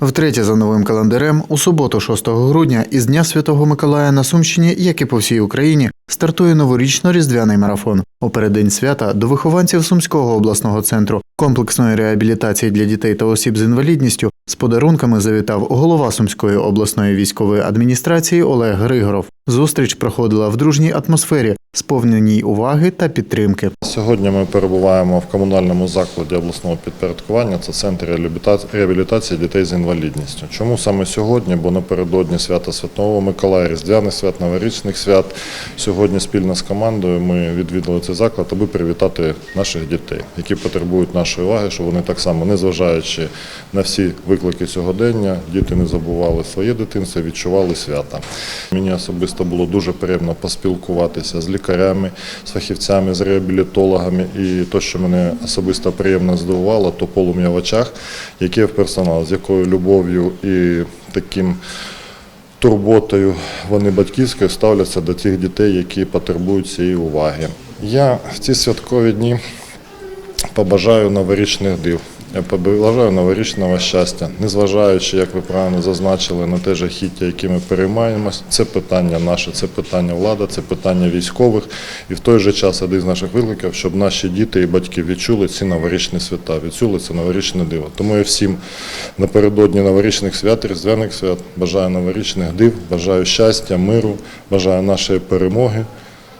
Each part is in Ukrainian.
Втретє за новим календарем, у суботу, 6 грудня, із Дня Святого Миколая на Сумщині, як і по всій Україні, стартує новорічно-різдвяний марафон. У переддень свята до вихованців Сумського обласного центру комплексної реабілітації для дітей та осіб з інвалідністю з подарунками завітав голова Сумської обласної військової адміністрації Олег Григоров. Зустріч проходила в дружній атмосфері, сповненій уваги та підтримки. Сьогодні ми перебуваємо в комунальному закладі обласного підпорядкування. Це центр реабілітації дітей з інвалідністю. Чому саме сьогодні? Бо напередодні свята Святого Миколая, Різдвяних свят, новорічних свят. Сьогодні спільно з командою ми відвідали цей заклад, аби привітати наших дітей, які потребують нашої уваги, щоб вони так само, незважаючи на всі виклики сьогодення, діти не забували своє дитинство, відчували свята. Мені особисто було дуже приємно поспілкуватися з лікарями, з фахівцями, з реабілітологами. І те, що мене особисто приємно здивувало, то полум'я в очах, яке в персонал, з якою любов'ю і таким турботою вони батьківською ставляться до тих дітей, які потребують цієї уваги. Я в ці святкові дні побажаю новорічних див. Я побажаю новорічного щастя, незважаючи, як ви правильно зазначили, на те жахіття, яке ми переймаємось. Це питання наше, це питання влади, це питання військових. І в той же час один з наших викликів, щоб наші діти і батьки відчули ці новорічні свята, відчули це новорічне диво. Тому я всім напередодні новорічних свят, різдвяних свят бажаю новорічних див, бажаю щастя, миру, бажаю нашої перемоги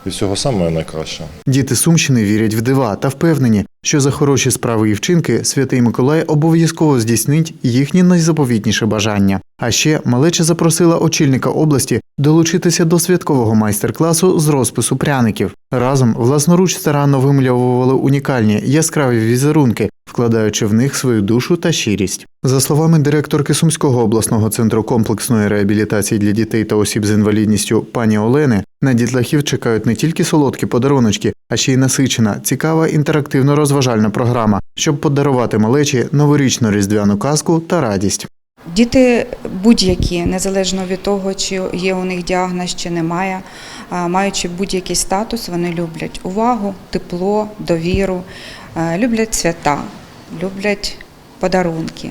і всього самого найкращого. Діти Сумщини вірять в дива та впевнені, що за хороші справи і вчинки святий Миколай обов'язково здійснить їхнє найзаповітніше бажання. А ще малеча запросила очільника області долучитися до святкового майстер-класу з розпису пряників. Разом власноруч старанно вимальовували унікальні яскраві візерунки, вкладаючи в них свою душу та щирість. За словами директорки Сумського обласного центру комплексної реабілітації для дітей та осіб з інвалідністю пані Олени, на дітлахів чекають не тільки солодкі подаруночки, а ще й насичена, цікава інтерактивно-розважальна програма, щоб подарувати малечі новорічну різдвяну казку та радість. Діти будь-які, незалежно від того, чи є у них діагноз, чи немає, маючи будь-який статус, вони люблять увагу, тепло, довіру, люблять свята, люблять подарунки.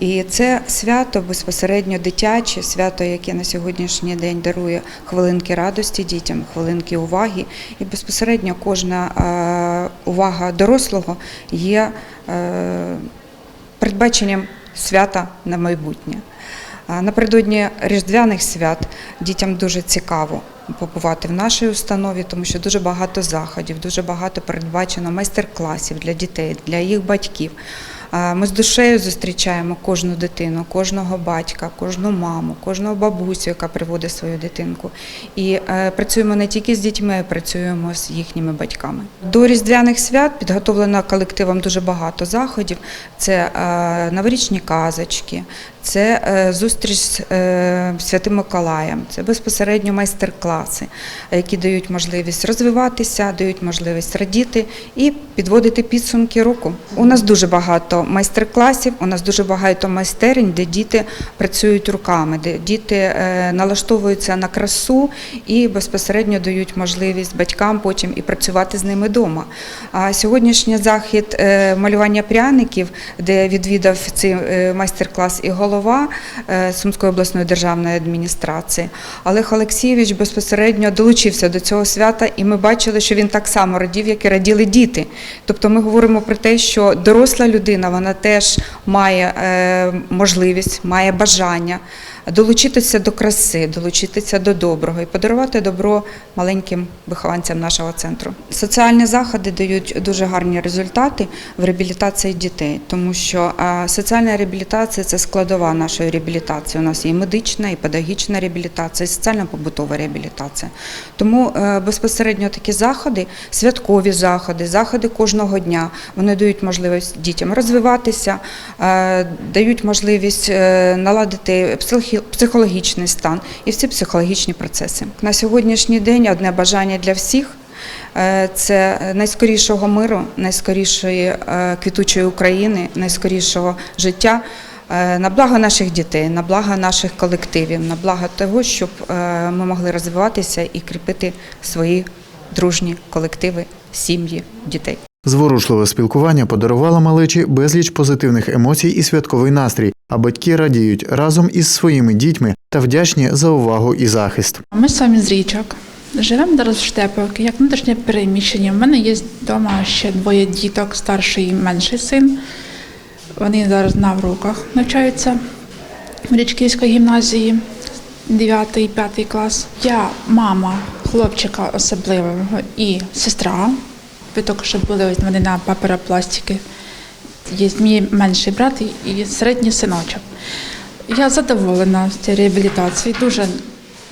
І це свято безпосередньо дитяче, свято, яке на сьогоднішній день дарує хвилинки радості дітям, хвилинки уваги. І безпосередньо кожна е, увага дорослого є е, передбаченням свята на майбутнє. Напередодні різдвяних свят дітям дуже цікаво побувати в нашій установі, тому що дуже багато заходів, дуже багато передбачено майстер-класів для дітей, для їх батьків. Ми з душею зустрічаємо кожну дитину, кожного батька, кожну маму, кожного бабусю, яка приводить свою дитинку. І е, працюємо не тільки з дітьми, а працюємо з їхніми батьками. До різдвяних свят підготовлено колективом дуже багато заходів. Це е, новорічні казочки, це е, зустріч з Святим Миколаєм, це безпосередньо майстер-класи, які дають можливість розвиватися, дають можливість радіти і підводити підсумки року. У нас дуже багато майстер-класів, у нас дуже багато майстерень, де діти працюють руками, де діти е, налаштовуються на красу і безпосередньо дають можливість батькам потім і працювати з ними вдома. А сьогоднішній захід е, малювання пряників, де відвідав цей е, майстер-клас і голова Сумської обласної державної адміністрації, Олег Олексійович безпосередньо долучився до цього свята, і ми бачили, що він так само радів, як і раділи діти. Тобто ми говоримо про те, що доросла людина вона теж має е, можливість, має бажання долучитися до краси, долучитися до доброго і подарувати добро маленьким вихованцям нашого центру. Соціальні заходи дають дуже гарні результати в реабілітації дітей, тому що соціальна реабілітація це складова нашої реабілітації. У нас є медична, і педагогічна реабілітація, і соціально-побутова реабілітація. Тому е, безпосередньо такі заходи, святкові заходи, заходи кожного дня, вони дають можливість дітям розвиватися, е, дають можливість е, наладити психі- психологічний стан і всі психологічні процеси. На сьогоднішній день одне бажання для всіх. е, Це найскорішого миру, найскорішої е, квітучої України, найскорішого життя е, на благо наших дітей, на благо наших колективів, на благо того, щоб ми могли розвиватися і кріпити свої дружні колективи, сім'ї, дітей. Зворушливе спілкування подарувало малечі безліч позитивних емоцій і святковий настрій, а батьки радіють разом із своїми дітьми та вдячні за увагу і захист. Ми самі з річок. Живемо зараз в Штеповці, як внутрішнє переміщення. У мене є вдома ще двоє діток, старший і менший син. Вони зараз на уроках навчаються в Річківській гімназії, 9 і 5 клас. Я мама хлопчика особливого і сестра. Ви тільки що були ось вони на паперопластики. Є мій менший брат і- середній синочок. Я задоволена цією реабілітацією. Дуже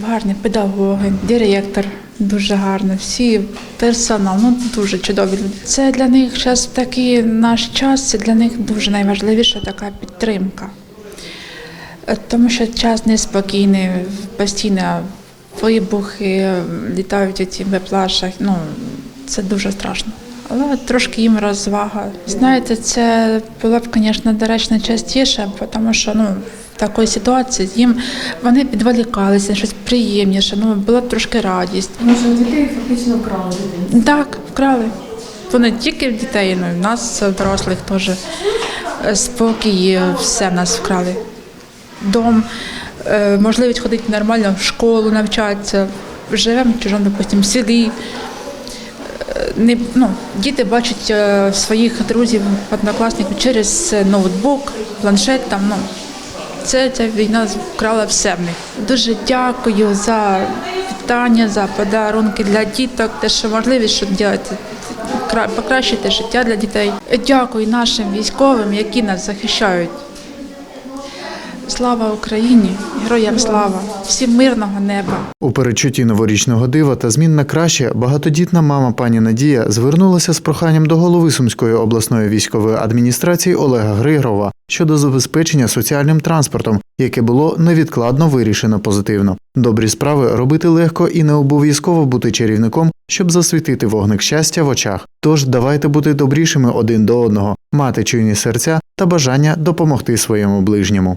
гарні педагоги, директор дуже гарний, всі персонал, ну дуже чудові люди. Це для них зараз такий наш час, це для них дуже найважливіша така підтримка. Тому що час неспокійний, постійно вибухи, літають у цих виплашах. Ну, це дуже страшно. Але трошки їм розвага. Знаєте, це було б, звісно, доречно частіше, тому що ну, в такій ситуації їм вони підволікалися, щось приємніше, ну була б трошки радість. Може, у дітей фактично вкрали. Так, вкрали. То не тільки в дітей, ну і в нас дорослих теж Е, спокій, все в нас вкрали. Дом, е, можливість ходити нормально в школу, навчатися. Живемо в чужому, допустим, селі. Е, Не, ну, діти бачать е, своїх друзів, однокласників через ноутбук, планшет. Там, ну, це ця війна вкрала все в них. Дуже дякую за вітання, за подарунки для діток, те, що можливість, щоб кра- покращити життя для дітей. Дякую нашим військовим, які нас захищають. Слава Україні! Героям слава! Всім мирного неба! У передчутті новорічного дива та змін на краще багатодітна мама пані Надія звернулася з проханням до голови Сумської обласної військової адміністрації Олега Григорова щодо забезпечення соціальним транспортом, яке було невідкладно вирішено позитивно. Добрі справи робити легко і не обов'язково бути чарівником, щоб засвітити вогник щастя в очах. Тож давайте бути добрішими один до одного, мати чуйні серця та бажання допомогти своєму ближньому.